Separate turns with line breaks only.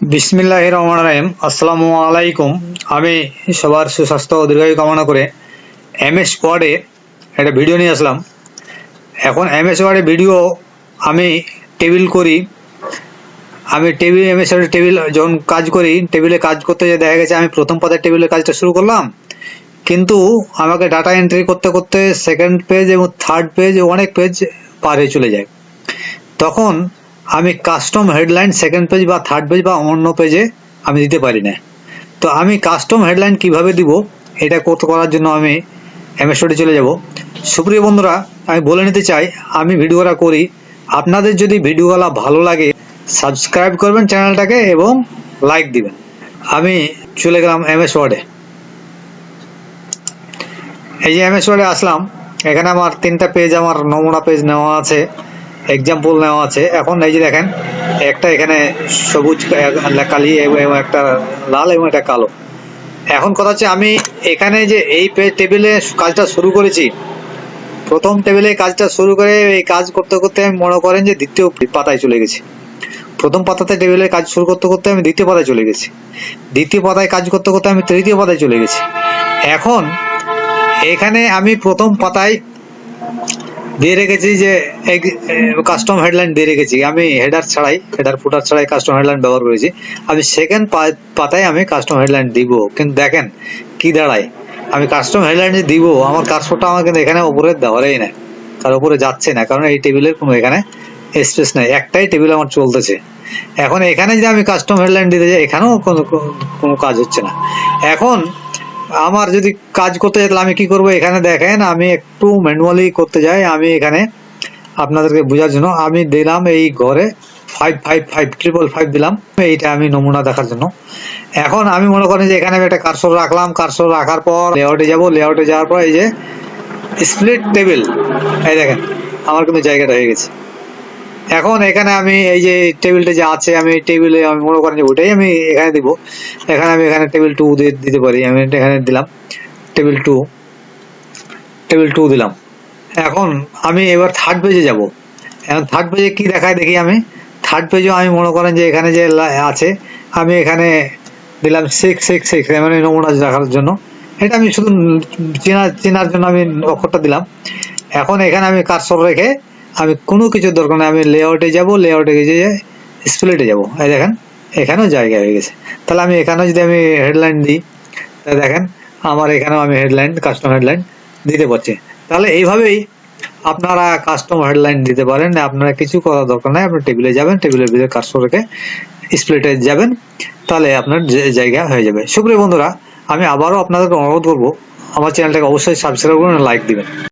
বিসমিল্লাহ রহমান রাহিম। আসসালামু আলাইকুম। আমি সবার সুস্বাস্থ্য ও দীর্ঘায়ু কামনা করে এম এস ওয়ার্ডে একটা ভিডিও নিয়ে আসলাম। এখন এম এস ওয়ার্ডে ভিডিও আমি টেবিল করি। আমি টেবিল এম এস ওয়ার্ডে টেবিল যখন কাজ করি, টেবিলে কাজ করতে যেয়ে দেখা গেছে আমি প্রথম পাতায় টেবিলের কাজটা শুরু করলাম। কিন্তু আমাকে ডাটা এন্ট্রি করতে করতে সেকেন্ড পেজ এবং থার্ড পেজ অনেক পেজ পার হয়ে চলে যায়। তখন আমি কাস্টম হেডলাইন সেকেন্ড পেজ বা থার্ড পেজ বা অন্য পেজে আমি দিতে পারি না। তো আমি কাস্টম হেডলাইন কীভাবে দিব, এটা করতে করার জন্য আমি এমএসওডি চলে যাব। সুপ্রিয় বন্ধুরা, আমি বলে নিতে চাই, আমি ভিডিওটা করি। আপনাদের যদি ভিডিওগুলো ভালো লাগে সাবস্ক্রাইব করবেন চ্যানেলটাকে এবং লাইক দিবেন। আমি চলে গেলাম এমএস ওয়ার্ডে এই যে এমএস ওয়ার্ডে আসলাম, এখানে আমার তিনটা পেজ আমার নমুনা পেজ নেওয়া আছে। এক্সাম্পল নেওয়া আছে। এখন এই যে দেখেন, একটা এখানে সবুজ কালি এবং একটা লাল এবং একটা কালো। এখন কথা হচ্ছে আমি এখানে যে এই টেবিলে কাজটা শুরু করেছি, প্রথম টেবিলে কাজটা শুরু করে এই কাজ করতে করতে আমি মনে করেন যে দ্বিতীয় পাতায় চলে গেছি। প্রথম পাতাতে টেবিলে কাজ শুরু করতে করতে আমি দ্বিতীয় পাতায় চলে গেছি। দ্বিতীয় পাতায় কাজ করতে করতে আমি তৃতীয় পাতায় চলে গেছি। এখন এখানে আমি প্রথম পাতায় দিয়ে রেখেছি যে কাস্টম হেডলাইন দিয়ে রেখেছি। আমি হেডার ছাড়াই হেডার ফুটার ছাড়াই কাস্টম হেডলাইন ব্যবহার করেছি। আমি সেকেন্ড পাতায় আমি কাস্টম হেডলাইন দিব। কিন্তু দেখেন কি দাঁড়ায়। আমি কাস্টম হেডলাইন যে দিব, আমার কার্সরটা আমার কিন্তু এখানে উপরে দেওয়ারই না তার উপরে যাচ্ছে না, কারণ এই টেবিলের কোনো এখানে স্পেস নাই। একটাই টেবিল আমার চলতেছে। এখন এখানে যদি আমি কাস্টম হেডলাইন দিতে যাই, এখানেও কোনো কোনো কাজ হচ্ছে না। এখন আমার যদি কাজ করতে যেত আমি কি করব? এখানে দেখেন, আমি একটু ম্যানুয়ালি করতে যাই। আমি এখানে আপনাদেরকে বোঝার জন্য আমি দিলাম এই ঘরে five five five triple five দিলাম। এইটা আমি নমুনা দেখার জন্য। এখন আমি মনে করেন যে এখানে আমি একটা কারসর রাখলাম। কারসর রাখার পর লেআউটে যাব। লেআউটে যাওয়ার পর এই যে স্প্লিট টেবিল এই দেখেন, আমার কিন্তু জায়গাটা হয়ে গেছে। এখন এখানে আমি এই যে টেবিলটা যে আছে, আমি টেবিলে আমি মনে করেন যে ওটাই আমি এখানে দিব। এখানে আমি এখানে টেবিল টু দিতে পারি। আমি এখানে দিলাম। টেবিল টু টেবিল টু দিলাম। এখন আমি এবার থার্ড পেজে যাব। এখন থার্ড পেজে কি দেখায় দেখি আমি? থার্ড পেজেও আমি মনে করেন যে এখানে যে আছে, আমি এখানে দিলাম সিক্স সিক্স সিক্স মানে নমুনা দেখার জন্য। এটা আমি শুধু চেনার চেনার জন্য আমি অক্ষরটা দিলাম। এখন এখানে আমি কারসর রেখে আমি কোনো কিছুর দরকার নেই, আমি লেআউটে যাব লেআউটে গিয়ে স্প্লিটে যাব। এই দেখেন, এখানেও জায়গা হয়ে গেছে। তাহলে আমি এখানেও যদি আমি হেডলাইন দিই, তাহলে দেখেন, আমার এখানেও আমি হেডলাইন কাস্টম হেডলাইন দিতে পারছি। তাহলে এইভাবেই আপনারা কাস্টম হেডলাইন দিতে পারেন, আপনারা কিছু করার দরকার নাই, আপনি টেবিলে যাবেন টেবিলের ভিতরে কার্সর রেখে স্প্লিটে যাবেন, তাহলে আপনার জায়গা হয়ে যাবে। সুপ্রিয় বন্ধুরা, আমি আবারও আপনাদেরকে অনুরোধ করব, আমার চ্যানেলটাকে অবশ্যই সাবস্ক্রাইব করুন লাইক দিবেন।